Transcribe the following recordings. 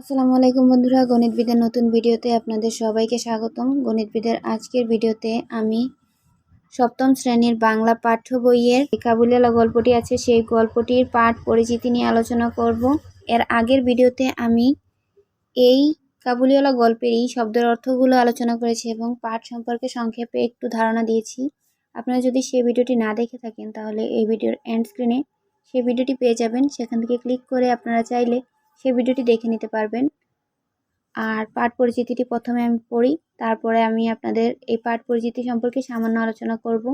আসসালামু আলাইকুম বন্ধুরা, গণিতবিদের নতুন ভিডিওতে আপনাদের সবাইকে স্বাগতম। গণিতবিদের আজকের ভিডিওতে আমি সপ্তম শ্রেণির বাংলা পাঠ্য বইয়ের কাবুলিওয়ালা গল্পটি আছে, সেই গল্পটির পাঠ পরিচিতি নিয়ে আলোচনা করব। এর আগের ভিডিওতে আমি এই কাবুলিওয়ালা গল্পেরই শব্দের অর্থগুলো আলোচনা করেছি এবং পাঠ সম্পর্কে সংক্ষেপে একটু ধারণা দিয়েছি। আপনারা যদি সেই ভিডিওটি না দেখে থাকেন, তাহলে এই ভিডিওর এন্ড স্ক্রিনে সেই ভিডিওটি পেয়ে যাবেন। সেখান থেকে ক্লিক করে আপনারা চাইলে সেই ভিডিওটি দেখে নিতে পারবেন। আর পাঠ পরিচিতিটি প্রথমে আমি পড়ি, তারপরে আমি আপনাদের এই পাঠ পরিচিতি সম্পর্কে সামান্য আলোচনা করব।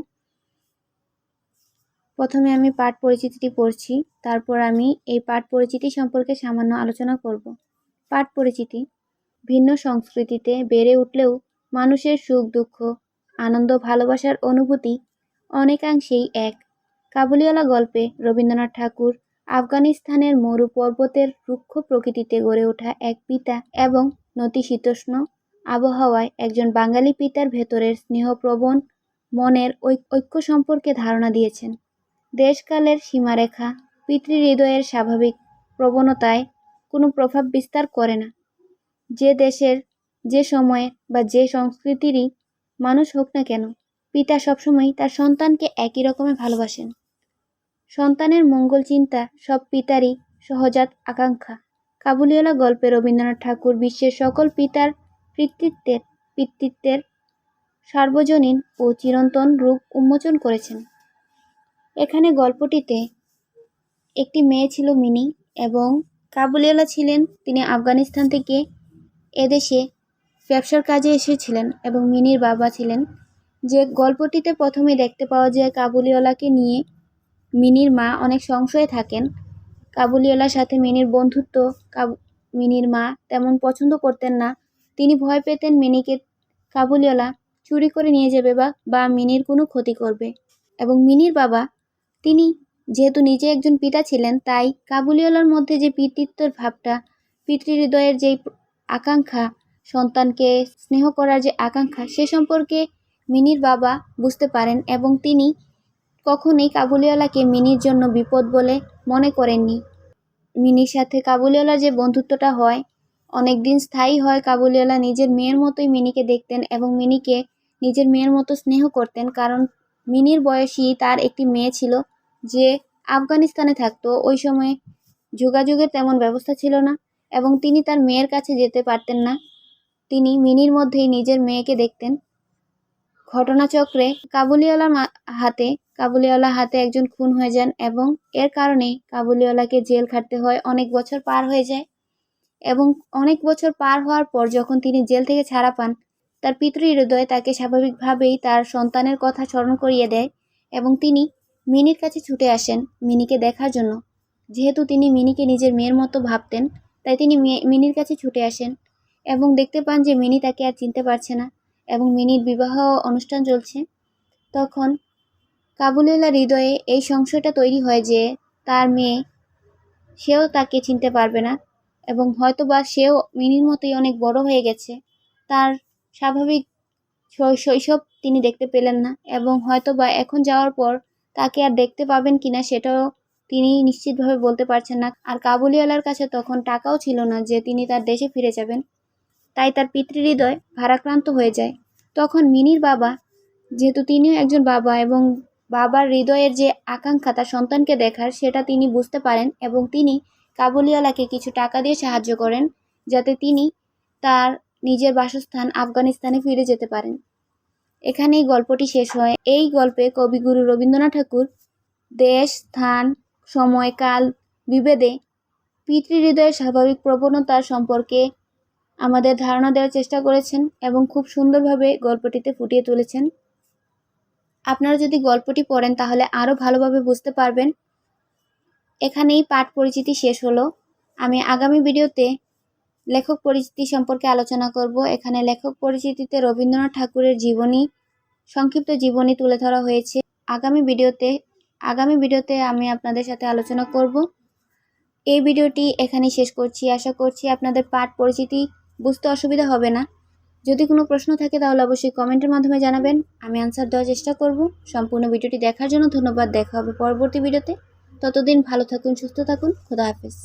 প্রথমে আমি পাঠ পরিচিতিটি পড়ছি, তারপর আমি এই পাঠ পরিচিতি সম্পর্কে সামান্য আলোচনা করব। পাঠ পরিচিতি, ভিন্ন সংস্কৃতিতে বেড়ে উঠলেও মানুষের সুখ, দুঃখ, আনন্দ, ভালোবাসার অনুভূতি অনেকাংশেই এক। কাবুলিওয়ালা গল্পে রবীন্দ্রনাথ ঠাকুর আফগানিস্তানের মরু পর্বতের রুক্ষ প্রকৃতিতে গড়ে ওঠা এক পিতা এবং নতিশীতোষ্ণ আবহাওয়ায় একজন বাঙালি পিতার ভেতরের স্নেহপ্রবণ মনের ঐক্য সম্পর্কে ধারণা দিয়েছেন। দেশকালের সীমারেখা পিতৃহৃদয়ের স্বাভাবিক প্রবণতায় কোনো প্রভাব বিস্তার করে না। যে দেশের যে সময়ে বা যে সংস্কৃতিরই মানুষ হোক না কেন, পিতা সবসময় তার সন্তানকে একই রকমে ভালোবাসেন। সন্তানের মঙ্গল চিন্তা সব পিতারই সহজাত আকাঙ্ক্ষা। কাবুলিওয়ালা গল্পে রবীন্দ্রনাথ ঠাকুর বিশ্বের সকল পিতার কৃতিত্বের পিতৃত্বের সার্বজনীন ও চিরন্তন রূপ উন্মোচন করেছেন। এখানে গল্পটিতে একটি মেয়ে ছিল মিনি এবং কাবুলিওয়ালা ছিলেন, তিনি আফগানিস্তান থেকে এদেশে ব্যবসার কাজে এসেছিলেন এবং মিনির বাবা ছিলেন। যে গল্পটিতে প্রথমে দেখতে পাওয়া যায় কাবুলিওয়ালাকে নিয়ে মিনির মা অনেক সংশয়ে থাকেন। কাবুলিওয়ালার সাথে মিনির বন্ধুত্ব, কাবু মিনির মা তেমন পছন্দ করতেন না। তিনি ভয় পেতেন মিনিকে। কাবুলিওয়ালা চুরি করে নিয়ে যাবে বা বা মিনির কোনো ক্ষতি করবে। এবং মিনির বাবা, তিনি যেহেতু নিজে একজন পিতা ছিলেন, তাই কাবুলিওয়ালার মধ্যে যে পিতৃত্বর ভাবটা, পিতৃহৃদয়ের যেই আকাঙ্ক্ষা, সন্তানকে স্নেহ করার যে আকাঙ্ক্ষা, সে সম্পর্কে মিনির বাবা বুঝতে পারেন এবং তিনি কখনোই কাবুলিওয়ালাকে মিনির জন্য বিপদ বলে মনে করেননি। মিনির সাথে কাবুলিওয়ালার যে বন্ধুত্বটা হয় অনেক দিন স্থায়ী হয় কাবুলিওয়ালা নিজের মেয়ের মতোই মিনিকে দেখতেন এবং মিনিকে নিজের মেয়ের মতো স্নেহ করতেন কারণ মিনির বয়সী তার একটি মেয়ে ছিল যে আফগানিস্তানে থাকতো। ওই সময়ে যোগাযোগের তেমন ব্যবস্থা ছিল না এবং তিনি তার মেয়ের কাছে যেতে পারতেন না। তিনি মিনির মধ্যেই নিজের মেয়েকে দেখতেন। ঘটনাচক্রে কাবুলিওয়ালার হাতে কাবুলিওয়ালা হাতে একজন খুন হয়ে যান এবং এর কারণে কাবুলিওয়ালাকে জেল খাটতে হয় অনেক বছর পার হয়ে যায়। এবং অনেক বছর পার হওয়ার পর যখন তিনি জেল থেকে ছাড়া পান, তার পিতৃহৃদয় তাকে স্বাভাবিকভাবেই তার সন্তানের কথা স্মরণ করিয়ে দেয় এবং তিনি মিনির কাছে ছুটে আসেন মিনিকে দেখার জন্য। যেহেতু তিনি মিনিকে নিজের মেয়ের মতো ভাবতেন, তাই তিনি মিনির কাছে ছুটে আসেন এবং দেখতে পান যে মিনি তাকে আর চিনতে পারছে না এবং মিনির বিবাহ অনুষ্ঠান চলছে। তখন কাবুলিওয়ালার হৃদয়ে এই সংশয়টা তৈরি হয় যে তার মেয়ে সেও তাকে চিনতে পারবে না এবং হয়তো বা সেও মিনির মতোই অনেক বড় হয়ে গেছে। তার স্বাভাবিক শৈশব তিনি দেখতে পেলেন না এবং হয়তো বা এখন যাওয়ার পর তাকে আর দেখতে পাবেন কিনা সেটাও তিনি নিশ্চিতভাবে বলতে পারছেন না। আর কাবুলিওয়ালার কাছে তখন টাকাও ছিল না যে তিনি তার দেশে ফিরে যাবেন। তাই তার পিতৃহৃদয় ভারাক্রান্ত হয়ে যায়। তখন মিনির বাবা, যেহেতু তিনিও একজন বাবা এবং বাবার হৃদয়ের যে আকাঙ্ক্ষা তার সন্তানকে দেখার, সেটা তিনি বুঝতে পারেন এবং তিনি কাবুলিওয়ালাকে কিছু টাকা দিয়ে সাহায্য করেন যাতে তিনি তার নিজের বাসস্থান আফগানিস্তানে ফিরে যেতে পারেন। এখানেই গল্পটি শেষ হয়। এই গল্পে কবিগুরু রবীন্দ্রনাথ ঠাকুর দেশ, স্থান, সময়, কাল বিভেদে পিতৃহৃদয়ের স্বাভাবিক প্রবণতা সম্পর্কে আমাদের ধারণা দেওয়ার চেষ্টা করেছেন এবং খুব সুন্দরভাবে গল্পটিতে ফুটিয়ে তুলেছেন। আপনারা যদি গল্পটি পড়েন, তাহলে আরও ভালোভাবে বুঝতে পারবেন। এখানেই পাঠ পরিচিতি শেষ হলো। আমি আগামী ভিডিওতে লেখক পরিচিতি সম্পর্কে আলোচনা করব। এখানে লেখক পরিচিতিতে রবীন্দ্রনাথ ঠাকুরের জীবনী, সংক্ষিপ্ত জীবনী তুলে ধরা হয়েছে। আগামী ভিডিওতে আগামী ভিডিওতে আমি আপনাদের সাথে আলোচনা করব। এই ভিডিওটি এখানেই শেষ করছি। আশা করছি আপনাদের পাঠ পরিচিতি বুঝতে অসুবিধা হবে না। যদি কোনো প্রশ্ন থাকে তাহলে অবশ্যই কমেন্টের মাধ্যমে জানাবেন। আমি আনসার দেওয়ার চেষ্টা করব। সম্পূর্ণ ভিডিওটি দেখার জন্য ধন্যবাদ। দেখা হবে পরবর্তী ভিডিওতে। ততদিন ভালো থাকুন, সুস্থ থাকুন। খোদা হাফেজ।